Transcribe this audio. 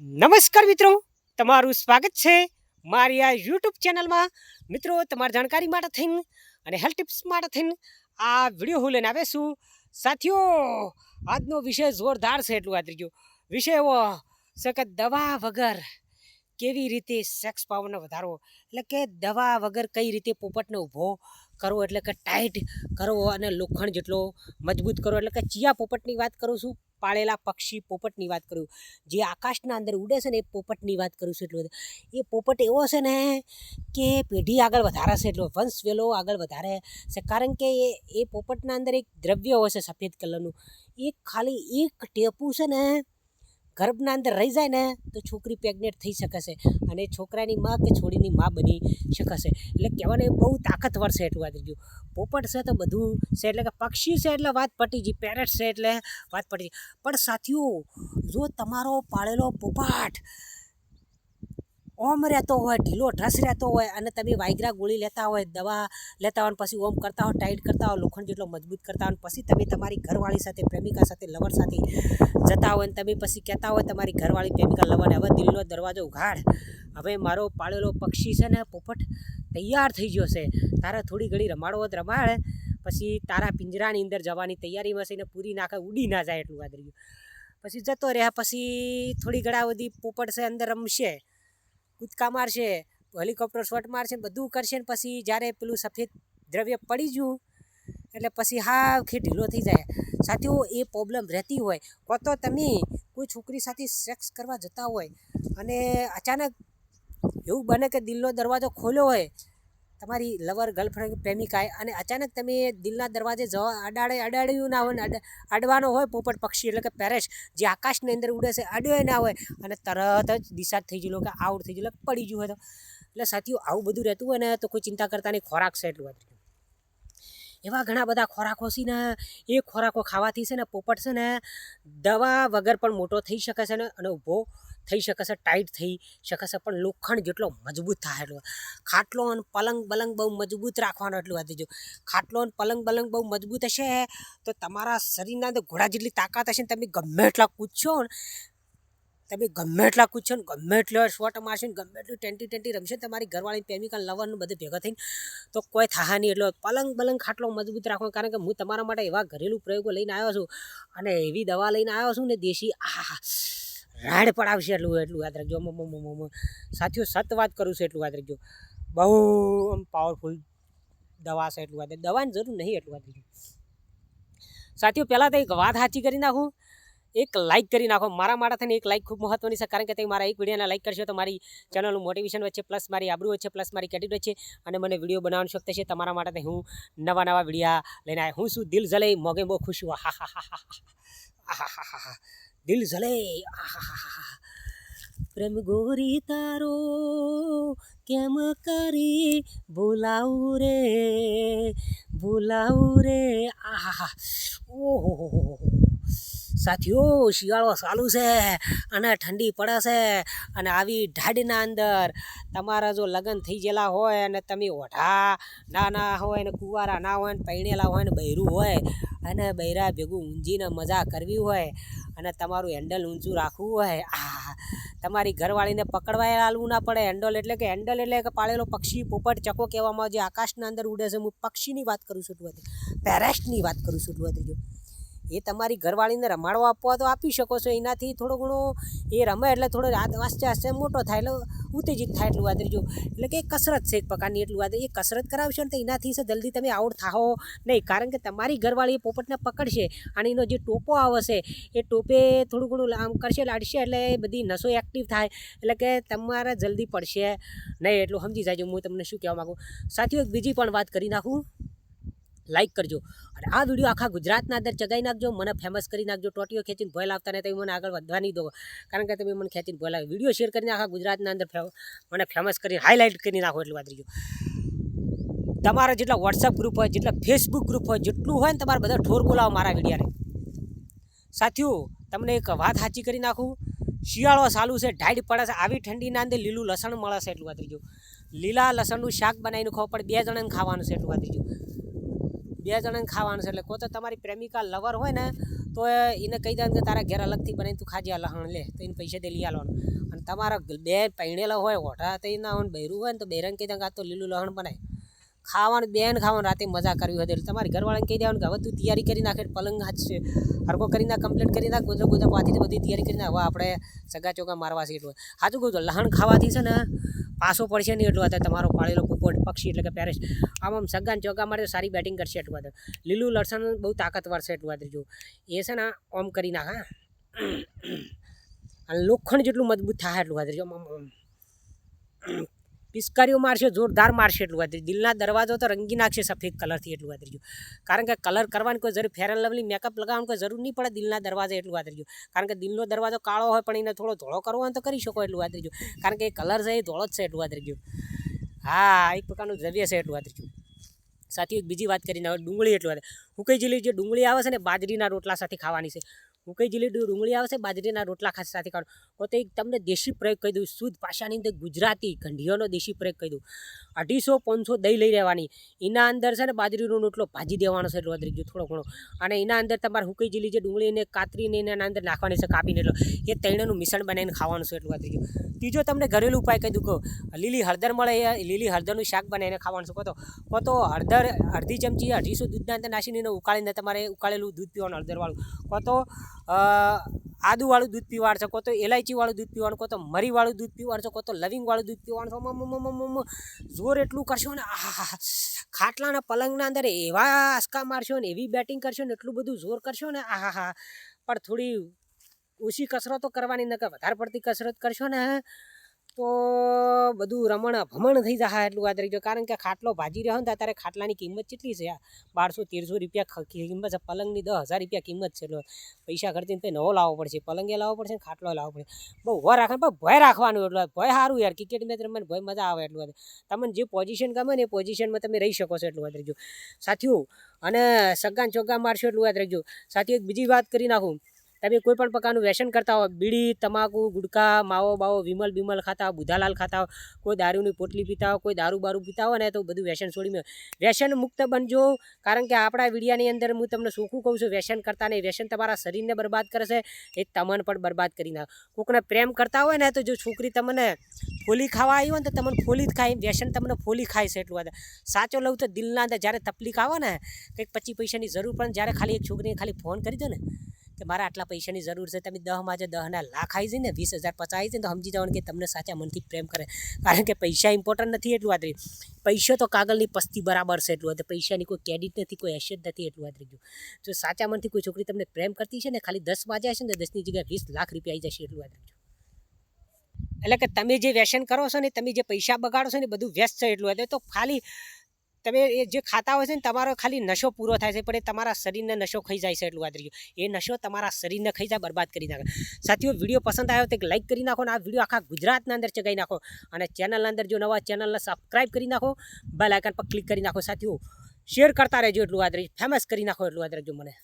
નમસ્કાર મિત્રો, તમારું સ્વાગત છે મારી આ યુટ્યુબ ચેનલમાં. મિત્રો, તમારી જાણકારી માટે થઈને અને હેલ્થ ટિપ્સ માટે થઈને આ વીડિયો હું લઈને આવે છું. સાથીઓ, આજનો વિષય જોરદાર છે એટલું આદરી ગયો વિષય એવો છે કે દવા વગર કેવી રીતે સેક્સ પાવરને વધારવો? એટલે કે દવા વગર કઈ રીતે પોપટને ઊભો કરવો? એટલે કે ટાઈટ કરવો અને લોખંડ જેટલો મજબૂત કરવો? એટલે કે ચિયા પોપટની વાત કરું છું. પાળેલા પક્ષી પોપટની વાત કરું, જે આકાશના અંદર ઉડે છે ને એ પોપટની વાત કરું છું એટલું એ પોપટ એવો છે ને કે પેઢી આગળ વધારે છે, એટલો વંશ વેલો આગળ વધારે છે. કારણ કે એ એ પોપટના અંદર એક દ્રવ્ય હોય છે સફેદ કલરનું. એ ખાલી એક ટેપું છે ને ગર્ભના અંદર રહી જાય ને, તો છોકરી પ્રેગ્નેટ થઈ શકે છે અને છોકરાની માં કે છોડીની માં બની શકે છે એટલે કહેવાને બહુ તાકાતવર છે એટલું વાત ગયું પોપટ છે તો બધું છે એટલે કે પક્ષી છે એટલે વાત પટી ગઈ પેરેટ છે એટલે વાત પટી જઈ પણ સાથીઓ, જો તમારો પાળેલો પોપટ ઓમ રહેતો હોય, ઢીલો ઢસ રહેતો હોય અને તમે વાયગ્રા ગોળી લેતા હોય, દવા લેતા હોય પછી ઓમ કરતા હોય, ટાઈટ કરતા હોય, લોખંડ જેટલો મજબૂત કરતા હોય પછી તમે તમારી ઘરવાળી સાથે, પ્રેમિકા સાથે, લવર સાથે જતા હોય અને તમે પછી કહેતા હોય, તમારી ઘરવાળી પ્રેમિકા, લવર હવે દિલનો દરવાજો ઉઘાડ. હવે મારો પાળેલો પક્ષી છે ને પોપટ તૈયાર થઈ ગયો છે. તારે થોડી ઘડી રમાડવો જ રમાડ. પછી તારા પિંજરાની અંદર જવાની તૈયારીમાં છે ને પૂરી નાખે, ઉડી ના જાય એટલું રહ્યું પછી જતો રહ્યા, પછી થોડી ઘણા બધી પોપટ છે અંદર રમશે. કૂદકા મારશે હેલિકોપ્ટર શોટ મારશે બધું કરશે ને પછી જ્યારે પેલું સફેદ દ્રવ્ય પડી ગયું એટલે પછી હા ખે ઢીલો થઈ જાય. સાથીઓ, એ પ્રોબ્લેમ રહેતી હોય. કો તો તમે કોઈ છોકરી સાથે સેક્સ કરવા જતા હોય અને અચાનક એવું બને કે દિલનો દરવાજો ખોલ્યો હોય તમારી લવર ગર્લફ્રેન્ડ પ્રેમિકાએ અને અચાનક તમે દિલના દરવાજે જવા અડાડે અડાડ્યું ના હોય અડવાનો હોય પોપટ પક્ષી એટલે કે પેરેશ જે આકાશની અંદર ઉડે છે, અડ્યો ના હોય અને તરત જ દિશા થઈ ગયેલો કે આઉટ થઈ ગયેલો, પડી ગયું હોય તો. એટલે સાથીઓ, આવું બધું રહેતું હોય ને તો કોઈ ચિંતા કરતા નહીં, ખોરાક છે એટલું વાત એવા ઘણા બધા ખોરાકો છે ને, એ ખોરાકો ખાવાથી છે ને પોપટ છે ને દવા વગર પણ મોટો થઈ શકે છે ને અને ઊભો થઈ શકે છે ટાઈટ થઈ શકે છે, પણ લોખંડ જેટલો મજબૂત થાય એટલો. ખાટલો અને પલંગ બલંગ બહુ મજબૂત રાખવાનો એટલું વાત જો. ખાટલો અને પલંગ બલંગ બહુ મજબૂત હશે તો તમારા શરીરના અંદર ઘોડા જેટલી તાકાત હશે ને તમે ગમે એટલા કૂદશો ને, તમે ગમે એટલા કૂદશો ને, ગમે એટલો શોટ મારશો ને, ગમે એટલું ટેન્ટી ટેન્ટી રમશે તમારી ઘરવાળી પ્રેમિકા લવરનું બધું ભેગા થઈને, તો કોઈ થાહા નહીં. એટલો પલંગ બલંગ ખાટલો મજબૂત રાખો કારણ કે હું તમારા માટે એવા ઘરેલું પ્રયોગો લઈને આવ્યો છું અને એવી દવા લઈને આવ્યો છું ને દેશી આહા રાડ પડાવશે એટલું એટલું યાદ રાખજો. મમ સાથીઓ, સત વાત કરું છું એટલું યાદ રાખજો. બહુ આમ પાવરફુલ દવા છે એટલું યાદ. દવાની જરૂર નહીં એટલું યાદ રાખજો. સાથીઓ, પહેલાં તો એક વાત સાચી કરી નાખું. એક લાઇક કરી નાખો. મારા માટે થઈને એક લાઇક ખૂબ મહત્વની છે, કારણ કે તમે મારા એક વિડીયોને લાઇક કરશો તો મારી ચેનલનું મોટિવેશન વચ્ચે પ્લસ મારી આબરૂ વચ્ચે પ્લસ મારી ક્રેડિટ વચ્ચે અને મને વીડિયો બનાવવાનું શક્ય છે તમારા માટે હું નવા નવા વિડીયા લઈને આવ્યા. હું શું દિલ જલે મોગે બહુ ખુશ. છું હા હા હા હા હા હા. દિલ જલે. પ્રેમ ગોરી તારો કેમ કરી બોલાવું રે? બોલાવું રે? આહા ઓહો સાથીઓ, શિયાળો ચાલુ છે અને ઠંડી પડે છે અને આવી ઢાડીના અંદર તમારા જો લગ્ન થઈ ગયેલા હોય અને તમે ઓઢા ના ના હોય ને કુંવારા ના હોય ને પૈણેલા હોય ને બૈરું હોય અને બૈરા ભેગું ઊંઝીને મજા કરવી હોય અને તમારું હેન્ડલ ઊંચું રાખવું હોય આ તમારી ઘરવાળીને પકડવા હાલવું ના પડે. હેન્ડલ એટલે કે હેન્ડલ એટલે કે પાળેલો પક્ષી, પોપટ, ચકો કહેવામાં જે આકાશના અંદર ઉડે છે. હું પક્ષીની વાત કરું છું, એટલું પેરેસ્ટની વાત કરું છું. જો એ તમારી ઘરવાળીને રમાડવા આપવા તો આપી શકો છો. એનાથી થોડો ઘણો એ રમે એટલે થોડો આસ્તે આસ્તે મોટો થાય એટલે ઉત્તેજિત થાય એટલું વાત જો. એટલે કે કસરત છે એક પ્રકારની એટલું વાત એ કસરત કરાવશો ને તો એનાથી છે જલ્દી તમે આઉટ થાઓ નહીં. કારણ કે તમારી ઘરવાળી એ પોપટને પકડશે અને એનો જે ટોપો આવશે, એ ટોપે થોડું ઘણું આમ કરશે, લાડશે એટલે એ બધી નસો એક્ટિવ થાય એટલે કે તમારે જલ્દી પડશે નહીં. એટલું સમજી જાય હું તમને શું કહેવા માગું સાથીઓ બીજી પણ વાત કરી નાખું. લાઈક કરજો. અને આ વીડિયો આખા ગુજરાતના અંદર ચગાઈ નાખજો. મને ફેમસ કરી નાખજો. ટોટીઓ ખેંચીને ભોય લાવતા નહીં તમે મને આગળ વધવા નહીં દો. કારણ કે તમે મને ખેંચીને ભોય લાવો. વીડિયો શેર કરીને આખા ગુજરાતના અંદર મને ફેમસ કરી હાઇલાઇટ કરી નાખો એટલું વાત રહ્યું તમારા જેટલા વોટ્સઅપ ગ્રુપ હોય, જેટલા ફેસબુક ગ્રુપ હોય, જેટલું હોય ને તમારે બધા ઠોર બોલાવો મારા વિડીયાને સાથીઓ, તમને એક વાત સાચી કરી નાખું. શિયાળો ચાલુ છે, ઢાઢ પડે છે, આવી ઠંડીના અંદર લીલું લસણ મળે છે એટલું વાત રહીજો લીલા લસણનું શાક બનાવીને ખાવ, પણ બે જણાને ખાવાનું છે એટલું વાત રહીજો બે જણાને ખાવાનું છે. એટલે કોઈ તો તમારી પ્રેમિકા લવર હોય ને, તો એને કહી દે કે તારા ઘેર અલગથી બનાવીને તું ખાજે લહણ લે, તો એને પૈસા દે લઈ આલવાનું. અને તમારા બે પૈણેલા હોય, ઓઢા તો એના બૈરું હોય ને, તો બૈરાને કહી દે કે આ તો લીલું લહણ બનાય. ખાવાનું, બેન ખાવાનું રાતે મજા કરવી હોય એટલે તમારી ઘરવાળાને કહી દેવાનું કે હવે તું તૈયારી કરી નાખે પલંગ છે હરકો કરી નાખ કમ્પ્લીટ કરી નાખ, ગોદરા બધા પાથી બધી તૈયારી કરી નાખ. હવે આપણે સગા ચોકા મારવા છે એટલું. સાચું કહું તો લહણ ખાવાથી છે ને પાસો પડશે નહીં એટલું અત્યારે તમારો પાળેલો પોપટ પક્ષી એટલે કે પેરેસ આમ આમ સગા ચોકા માટે સારી બેટિંગ કરશે એટલું અત્યારે લીલું લસણ બહુ તાકાતવર છે એટલું અત્યારે જો. એ છે ને ઓમ કરી નાખ, હા. અને લોખંડ જેટલું મજબૂત થાય એટલું અત્યારે જો. પિસ્કારીઓ મારશે, જોરદાર મારશે એટલું વાતરી દિલના દરવાજો તો રંગી નાખશે, સફેદ કલરથી એટલું વાતરી કારણ કે કલર કરવાની કોઈ જરૂર, ફેર એન્ડ લવલી મેકઅપ લગાવવાની કોઈ જરૂર નહીં પડે દિલના દરવાજે એટલું વાતરી કારણ કે દિલનો દરવાજો કાળો હોય પણ એને થોડો ધોળો કરવો હોય તો કરી શકો એટલું વાતરી કારણ કે એ કલર છે એ ધોળો જ છે એટલું વાતરી હા, એક પ્રકારનું દ્રવ્ય છે એટલું વાતરી સાથે એક બીજી વાત કરીને હવે ડુંગળી એટલું વાત હુકઈ જેલી જે ડુંગળી આવે છે ને, બાજરીના રોટલા સાથે ખાવાની છે. હુકઈ જીલી ડુંગળી આવશે બાજરીના રોટલા ખાસ સાથે ખાવાનું તો એક તમને દેશી પ્રયોગ કહી દઉં. શુદ્ધ ભાષાની અંદર ગુજરાતી ગંઢીઓનો દેશી પ્રયોગ કહી દઉં. અઢીસો પાંચસો દહીં લઈ રહેવાની. એના અંદર છે ને બાજરીનો રોટલો ભાજી દેવાનો છે ગયો થોડો ઘણો. અને એના અંદર તમારે હુકઈ જીલી જે ડુંગળીને કાતરીને એના અંદર નાખવાની છે કાપીને એટલો એ તૈણનું મિશ્રણ બનાવીને ખાવાનું છે એટલું ગયું ત્રીજો તમને ઘરેલું ઉપાય કહી દઉં કહો. લીલી હળદર મળે એ, લીલી હળદરનું શાક બનાવીને ખાવાનું છે કહો તો. કહો તો હળદર અડધી ચમચી અઢીસો દૂધના અંદર નાખીને ઉકાળીને તમારે ઉકાળેલું દૂધ પીવાનું હળદરવાળું. કહો તો આદુવાળું દૂધ પીવાડ શકો તો એલાયચીવાળું દૂધ પીવાનું કહો તો મરીવાળું દૂધ પીવાડ શકો તો લવિંગવાળું દૂધ પીવાનું છો જોર એટલું કરશો ને ખાટલાના પલંગના અંદર એવા આસકા મારશો ને, એવી બેટિંગ કરશો ને, એટલું બધું જોર કરશો ને આહા પણ થોડી ઓછી કસરતો કરવાની, નકર વધારે પડતી કસરત કરશો ને તો બધું રમણ ભમણ થઈ જાય એટલું યાદ રાખજો. કારણ કે ખાટલો ભાજી રહ્યો ને અત્યારે ખાટલાની કિંમત કેટલી છે? બારસો, તેરસો રૂપિયા કિંમત છે. પલંગની દસ હજાર રૂપિયા કિંમત છે. એટલે પૈસા ખર્ચીને પછી નવો લાવવો પડશે. પલંગે લાવવો પડશે ને ખાટલો લાવવો પડશે. બહુ ભય રાખવાનું પણ ભય રાખવાનું એટલું ભય સારું યાર. ક્રિકેટ મેચ રમવાની ભય મજા આવે એટલું બધું. તમને જે પોઝિશન ગમે ને એ પોઝિશનમાં તમે રહી શકો છો એટલું યાદ રહીજો સાથીઓ, અને સગાન ચોગ્ગા મારશો એટલું યાદ રાખજો. સાથીઓ, એક બીજી વાત કરી નાખું. તમે કોઈ પણ પ્રકારનું વ્યસન કરતા હો બીડી, તમાકુ ગુટકા માવો બાવો, વિમલ બિમલ ખાતા હો બુધાલાલ ખાતા હો કોઈ દારૂની પોટલી પીતા હો કોઈ દારૂ બારૂ પીતા હોય ને, તો બધું વ્યસન છોડી વ્યસન મુક્ત બનજો, કારણ કે આપણા વિડીયાની અંદર હું તમને સુખું કહું છું, વ્યસન કરતા નહીં. વ્યસન તમારા શરીરને બરબાદ કરે છે એ તમને પણ બરબાદ કરી નાખ. કોકને પ્રેમ કરતા હોય ને, તો જો છોકરી તમને ફોલી ખાવા આવી હોય ને, તો તમને ફોલી જ ખાય. વ્યસન તમને ફોલી ખાય છે એટલું બધા. સાચો લઉં તો દિલના અંદર જ્યારે તકલીફ આવે ને, કંઈક પચીસ પૈસાની જરૂર પણ જ્યારે ખાલી એક છોકરીને ખાલી ફોન કરી દો ને કે મારે આટલા પૈસાની જરૂર છે, તમે દહમાં જે દહના લાખ આવી જઈને વીસ હજાર પચાસ આવી જાય ને તો સમજી જવાનું કે તમને સાચા મનથી પ્રેમ કરે. કારણ કે પૈસા ઇમ્પોર્ટન્ટ નથી એટલું રહી પૈસો તો કાગળની પસ્તી બરાબર છે એટલું વાત પૈસાની કોઈ ક્રેડિટ નથી, કોઈ હેસિયત નથી એટલું રહી ગયું. જો સાચા મનથી કોઈ છોકરી તમને પ્રેમ કરતી છે ને, ખાલી દસ વાગ્યા છે ને દસની જગ્યાએ વીસ લાખ રૂપિયા આવી જશે એટલું રાખજો એટલે કે તમે જે વ્યસન કરો છો ને, તમે જે પૈસા બગાડો છો ને બધું વ્યસ્ત છે એટલું હતું તો ખાલી તમે એ જે ખાતા હોય છે ને, તમારો ખાલી નશો પૂરો થાય છે, પણ એ તમારા શરીરને નશો ખાઈ જાય છે, એટલું રહ્યું એ નશો તમારા શરીરને ખાઈ જાય, બરબાદ કરી નાખે. સાથીઓ, વીડિયો પસંદ આવ્યો તો એક લાઈક કરી નાખો ને, આ વીડિયો આખા ગુજરાતના અંદર ચગાવી નાખો અને ચેનલના અંદર જો નવા ચેનલને સબસ્ક્રાઈબ કરી નાખો બેલ આઇકન પર ક્લિક કરી નાખો. સાથીઓ શેર કરતા રહેજો એટલું રહી ફેમસ કરી નાખો એટલું રહેજો મને.